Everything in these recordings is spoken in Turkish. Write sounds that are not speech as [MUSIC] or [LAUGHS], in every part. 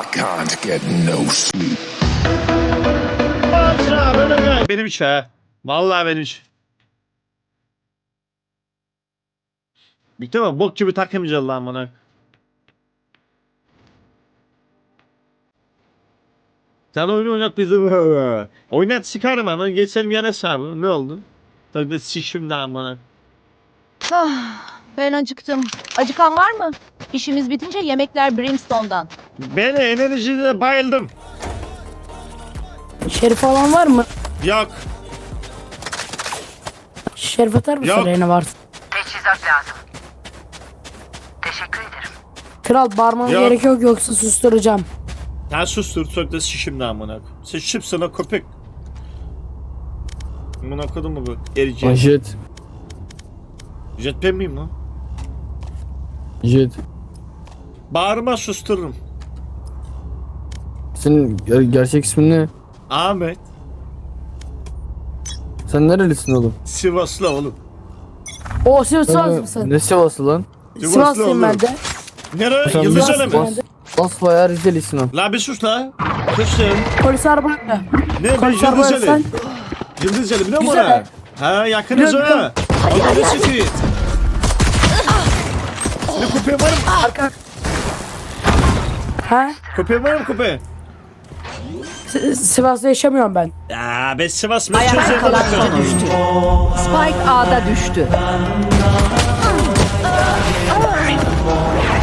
I can't get no sleep. Benim iş ha. Vallahi benim iş. Bitti mi? Bok gibi takımcı lan bana. Sen oyunu oynat bizi. [LAUGHS] Oynat sıkarım ama geçelim yan hesabı. Ne oldu? Tabii de şişimden bana. Ah, ben acıktım. Acıkan var mı? İşimiz bitince yemekler Brimstone'dan. Ben enerjide bayıldım. Şerif olan var mı? Yok. Şerif atar mısın Yok. Reyna varsa? Teçhizat lazım. Teşekkür ederim. Kral bağırmana Yok. gerek yok yoksa susturacağım. Sen sustur çok da şişimden bana. Sen şıpsana köpek. Buna okudun mu bu? Erici. Jet. Jet ben miyim lan? Jet. Bağırma sustururum. Senin ger- gerçek ismin ne? Ahmet. Sen nerelisin oğlum? Sivaslı oğlum. O Sivas Sivas Sen- mısın? Ne Sivaslı lan? Sivaslı Sivaslıyım oğlum. ben de. Nere? Sen Yıldız Sivaslı Öyle mi? ben de. Bas bayağı Rizelisin lan. La bir sus la. Sus sen. Polis arabayla. Ne ben Polis Yıldız arabayla sen. Yıldız Öyle biliyor musun Güzel. Ha yakınız Biliyorum, ha. Anladın sikiyim. Ne köpeğin var mı? Arka. Ha? Köpeğin var mı köpeğin? Sivas'ta yaşamıyorum ben. Ya ben Sivas Ayakta merkezinde kalan bakıyorum. son düştü. Spike A'da düştü.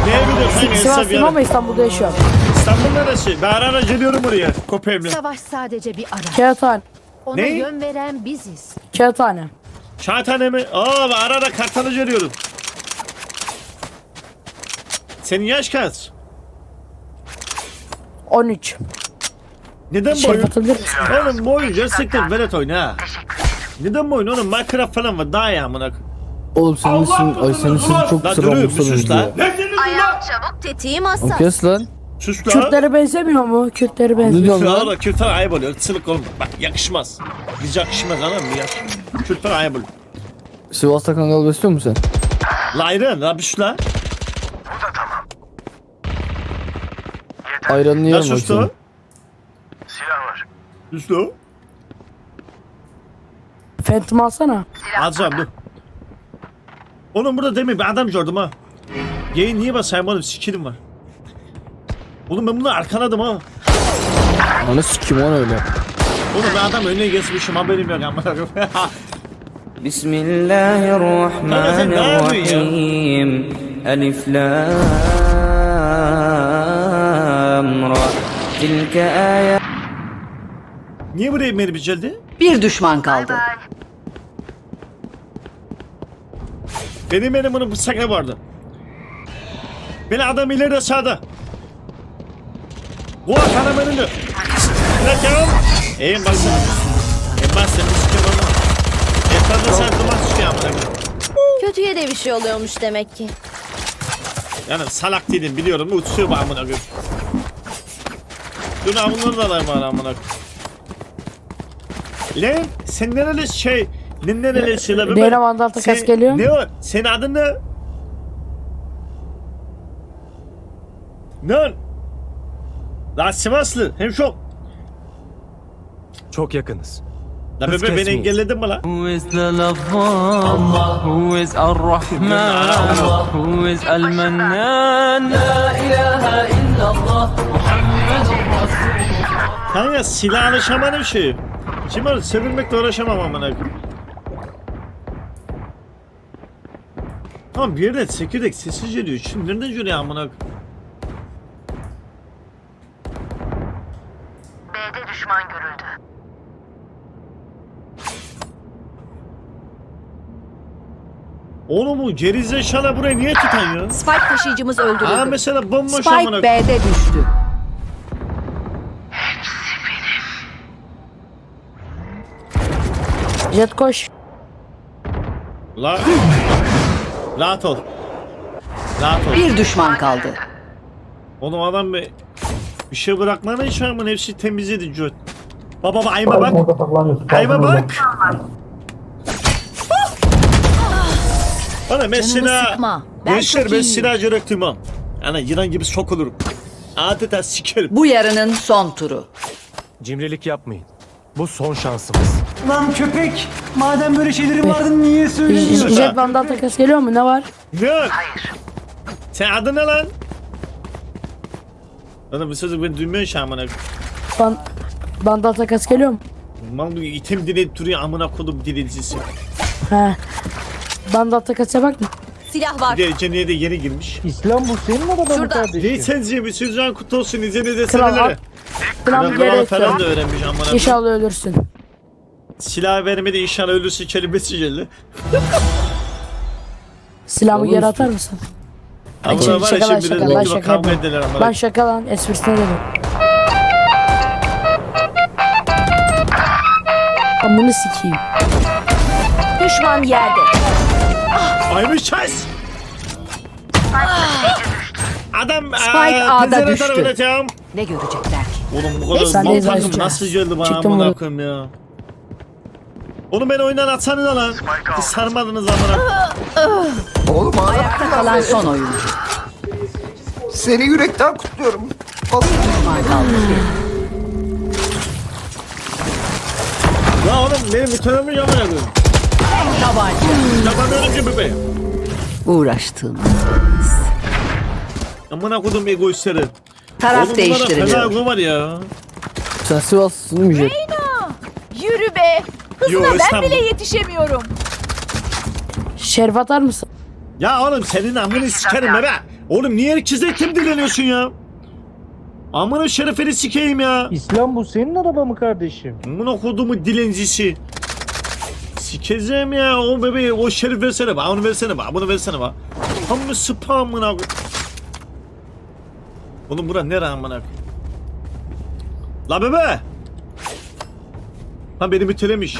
Ne biliyorsun? Sivaslıyım ama İstanbul'da yaşıyorum. İstanbul neresi? Ben ara ara geliyorum oraya. Köpeğimle. Savaş sadece bir ara. Kağıthane. Ona Ne? yön veren biziz. Kağıthane. Şahane mi? Aa ben ara ara kartalı geliyorum. Senin yaş kaç? 13. Neden boyun? atabilir misin? Oğlum bu oyun gerçekten velet oyna ha. Neden bu oyun oğlum Minecraft falan var daha iyi amına. Oğlum senin ismin, ay senin sesin çok Lan sıra durun bir olmuş sus la. Ayağım çabuk, tetiğim hassas. Kes lan. Sus la. Kürtlere benzemiyor mu? Kürtlere Ne benziyor. diyorsun lan? Kürtler ayıp oluyor. Irkçılık olma. Bak yakışmaz. Biz yakışmaz anladın mı ya? Kürtler ayıp oluyor. Sivas'ta kangal besliyor musun sen? La ayrı la bir sus la. Ayranını La yerim bak sus senin. la. Hüsnü. Phantom alsana. Alacağım dur. Oğlum burada demin bir adam gördüm ha. Yayın niye basayım oğlum sikirim var. Oğlum ben bunu arkaladım ha. Onu sikim onu öyle. Oğlum ben adam önüne geçmişim haberim yok amına koyayım. [LAUGHS] Bismillahirrahmanirrahim. Elif lam ra. Tilka ayat niye buraya beni biçildi? Bir düşman kaldı. Benim benim bunun bıçakla vardı. Beni adam ileride sağda. Bu atanım önünde. Bırak yavrum. Eğim baksana. E sikiyorum ama. Etrafında sen duman çıkıyor amına. Kötüye de bir şey oluyormuş demek ki. Yani salak değilim biliyorum. Uçuyor bu amına koyayım. Dur lan bunları da alayım bana amına koyayım. Lan sen nereli şey ne nereli şeyler Reyna Vandal takas geliyor. Ne o? Senin adın ne? Ne? Lan Sivaslı hem çok. Çok yakınız. La bebe beni engelledin mi lan? Who is the Love Who is Ar-Rahman Who is Al-Mannan Kanka silah alışamadım şey. Şimdi sevilmekle uğraşamam amına koyayım. Tamam bir yerde çekirdek sesi geliyor. Şimdi nereden geliyor amına koyayım? B'de düşman görüldü. Oğlum bu gerizekalı buraya niye tutan ya? Spike taşıyıcımız öldürüldü. mesela bomboş amına Spike koyayım. B'de düştü. Jet koş. La... Rahat ol. Rahat ol. Bir düşman kaldı. Oğlum adam bir... Bir şey bırakmana hiç var mı? Hepsi temizledi Cüt. Baba baba ayma bak. Ayma bak. Bana. Ben Gençler çok ben silah cırak duymam. Yani yılan gibi sokulurum. adeta sikerim. Bu yarının son turu. Cimrilik yapmayın. Bu son şansımız. Lan köpek! Madem böyle şeylerin vardı niye söylemiyorsun? Jet Vandal takas geliyor mu? Ne var? Ne? Sen adın ne lan? Oğlum bu sözü ben duymuyorum şu amına. Van Vandal takas geliyor mu? Mal gibi item dileyip duruyor amına kodum dilencisi. He. Vandal takas yapak mı? Silah var. Bir de yeni girmiş. İslam bu senin araba mı Şurada. kardeşim? Neyse bir sözcüğün kutlu olsun izlediğiniz de Kral seneleri. Geri Kur'an falan et. da öğrenmiş amına. İnşallah ölürsün. Silah vermedi inşallah ölürsün kelimesi geldi. [LAUGHS] Silahımı Oğlum, geri atar mısın? Ama Şaka- var ya şaka lan, şimdi şaka lan, dur şaka kavga yapma. ederler amına. Ben şaka lan esprisine dedim. Amını sikeyim. Düşman yerde. Aymış çaz. Adam Spike A'da düştü. Ne görecekler? Oğlum bu kadar Sen mal takım nasıl geldi bana Çıktım amına koyayım ya. Oğlum beni oyundan atsanıza lan. Siz sarmadınız amına. Oğlum Ayakta kalan son oyuncu. seni yürekten kutluyorum. Ya oğlum benim mütenemmi amına koyayım. Tabanca. Yapamıyorum ki bebeğim. Uğraştığım. Amına koydum egoistleri. Taraf Oğlum değiştiriliyor. ego var ya. Sen Sivaslısın mı Jet? Yürü be. Yo Hızına ben İstanbul. bile yetişemiyorum. Şerif atar mısın? Ya oğlum senin amını sikerim bebe. Oğlum niye herkese kim dileniyorsun ya? Amına şerefini sikeyim ya. İslam bu senin araba mı kardeşim? Amına kodumu dilencisi. Sikeceğim ya o bebeği o şerif versene bana onu versene bana bunu versene bana. Amma sıpa amına Oğlum bura nere amına La bebe. Ha beni mütelemiş.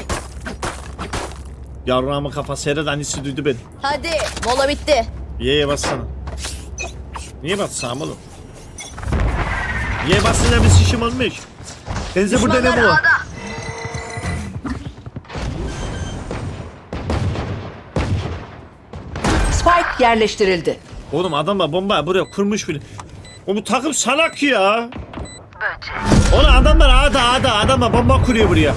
Yarrağımı kafa seyret annesi duydu beni. Hadi mola bitti. Y'ye bassana. Niye bassam oğlum? Y'ye bassana bir şişim olmuş. Benze burada ne bu? Spike yerleştirildi. Oğlum adamlar bomba buraya kurmuş bile. O bu takım salak ya. Oğlum adamlar ada ada adamlar bomba kuruyor buraya.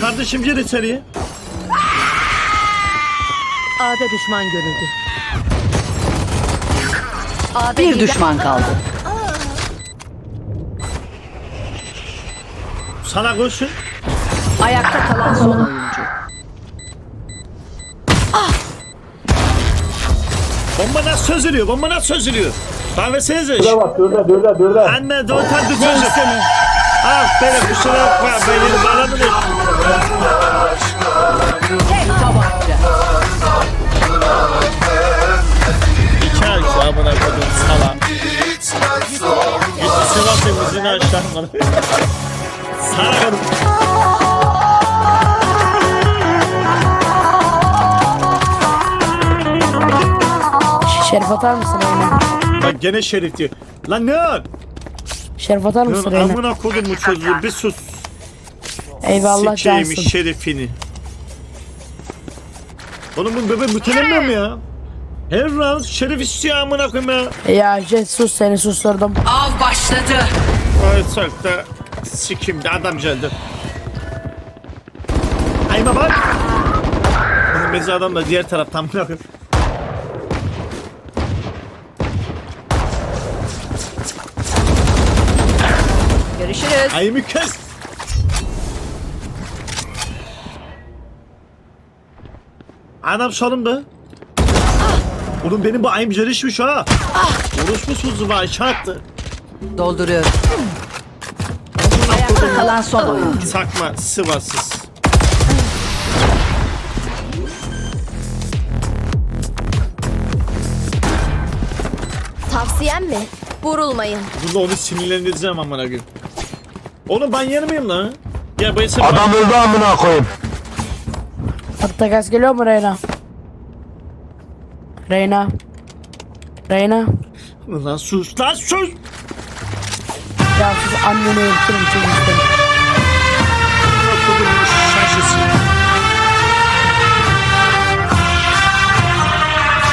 Kardeşim gel içeriye. A'da düşman görüldü. A'da Bir düşman kaldı. Sana koşun. Ayakta kalan son oyuncu. Bomba nasıl çözülüyor? Bomba nasıl çözülüyor? Bana versenize. bak dörde dörde dörde. Anne doğutan düşecek. Ah beni kusura bakma. Beni bağladın. Tek tabanca. İki ay şu amına koydum sala. Gitti Sivas'ın müziğini açtan bana. Sana koydum. Şerif atar mısın Reyna? Bak gene şerif diyor. Lan ne? Şerif atar mısın Lan amına koydum bu çocuğu bir sus. Eyvallah Sikeyim cansın. şerefini. Oğlum bu bebe mütelenmiyor mu ya? Her round şerif istiyor amına koyayım ya. Ya Jet sus seni susturdum. Av başladı. Ay çok da sikimdi adam geldi. Ayma bak. Mezi adam da diğer taraftan amına koyayım. Görüşürüz. Ayımı kes. Adam solumda. Oğlum benim bu ayım gelişmiş ha. Orospu sözü var çarptı. Dolduruyorum. Ayakta kalan son oyuncu. Sakma sıvasız. Tavsiyem mi? Vurulmayın. Burada onu sinirlendireceğim amına koyayım. Oğlum ben yanı mıyım lan? Ya ben seni Adam öldü amına koyayım. At takas geliyor mu Reyna? Reyna. Reyna. Lan sus lan sus. Ya sus anneni. Okudum şaşırsın.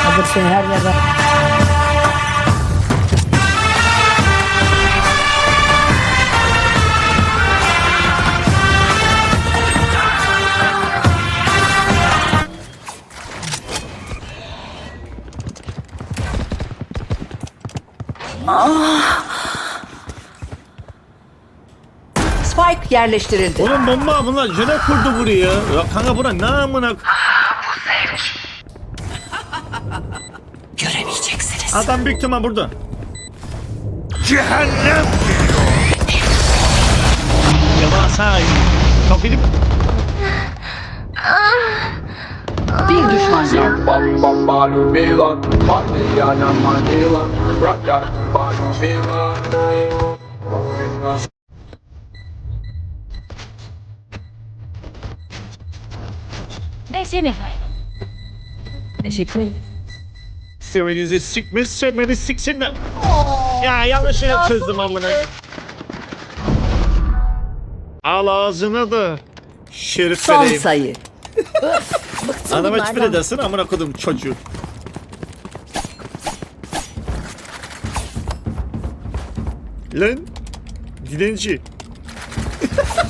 Hazır seni her yerden. Spike yerleştirildi. Oğlum bomba bunlar jöle kurdu buraya. Ya kanka buna ne amına... Göremeyeceksiniz. Adam büyük ihtimal burada. Cehennem! Say. Çok iyi. Bir düşman kaldı. Ne seni? Teşekkür ederim. Sevenizi sikmiş, sevmeni siksinler. Ya yanlış yere çözdüm amına. Al ağzına da. Şerif Son vereyim. sayı. [LAUGHS] Adama küfür edersin amına kodum çocuğu. Lan dilenci.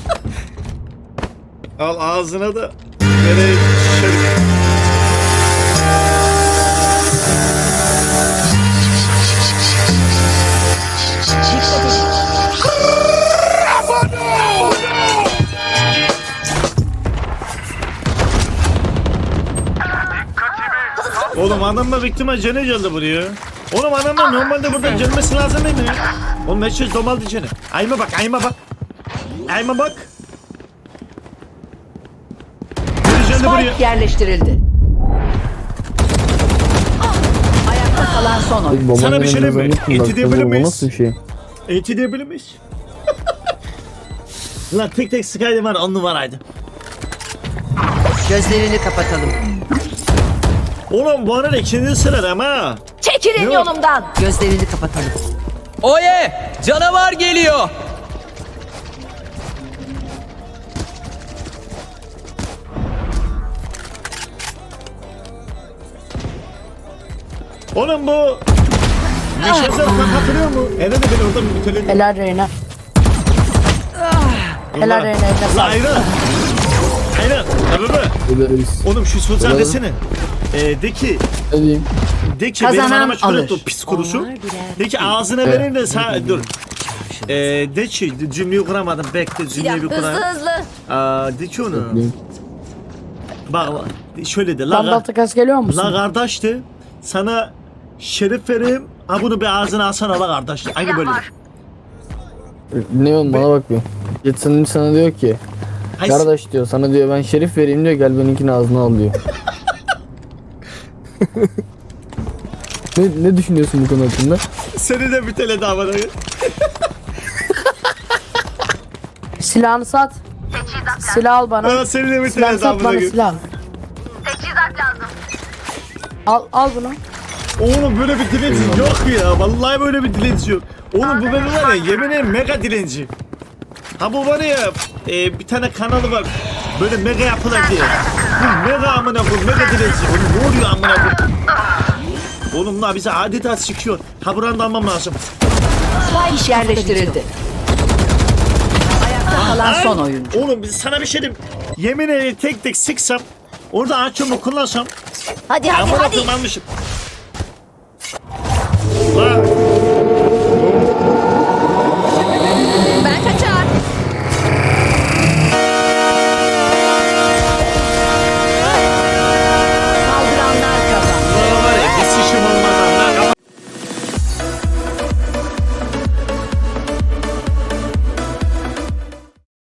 [LAUGHS] Al ağzına da vereyim Oğlum adamla victima canı geldi buraya. Oğlum adamla normalde burada gelmesi lazım değil mi? Oğlum herkes domal diyeceğine. Ayma bak, ayma bak. Ayma bak. Biri geldi buraya. Spike yerleştirildi. Ayakta kalan son oyun. Sana bir şey diyeyim mi? Eti diyebilir Bu miyiz? nasıl bir şey? Eti diyebilir miyiz? [LAUGHS] Lan tek tek Skyrim var on numaraydı. Gözlerini kapatalım. Oğlum bu arada ikinci sırada ama. Çekilin Yok. yolumdan. Gözlerini kapatalım. Oye! Canavar geliyor. Oğlum bu... Neşezer kapatılıyor mu? Evet de beni orada bir mütelin. Helal Reyna. Helal Reyna. sağlık. ayran. Ayran. Tabii Öderiz. Oğlum şu Helal. desene. Ee, de ki, Ne diyeyim? de ki benim Kazanan anama küfür alır. o pis kurusu. De ki ağzına verin de sağ... Dur. Ee, de ki cümleyi kuramadım. Bekle cümleyi bir kurayım. hızlı. Aa, de ki onu. Bak şöyle de. La, takas geliyor musun? la kardeşti. Sana şerif vereyim. Ha bunu bir ağzına alsana la kardeş. Aynı böyle. Ne oğlum bana bak bir. Geçen sana diyor ki Hay Kardeş diyor sana diyor ben şerif vereyim diyor gel benimkini ağzına al diyor. [LAUGHS] ne, ne düşünüyorsun bu konu hakkında? Seni de bir tele daha bana. Silahını sat. Silah al bana. Aa, Seni de bir Silah tele daha sat bana bana. silah. Al al bunu. Oğlum böyle bir dilenci yok ya. Vallahi böyle bir dilenci yok. Oğlum bu benim var ya yemin ederim mega dilenci. Ha bu var ya e, bir tane kanalı var. Böyle mega yapılar diye. Mega amına koyayım mega dilenci. Oğlum ne oluyor amına koyayım? Oğlum la bize adeta sikiyor. Ha buranı da almam lazım. Spike yerleştirildi. Ayakta kalan son oyuncu. Oğlum biz sana bir şey diyeyim. Yemin ederim tek tek sıksam. Orada açımı kullansam. Hadi hadi Amına hadi. koyayım almışım. La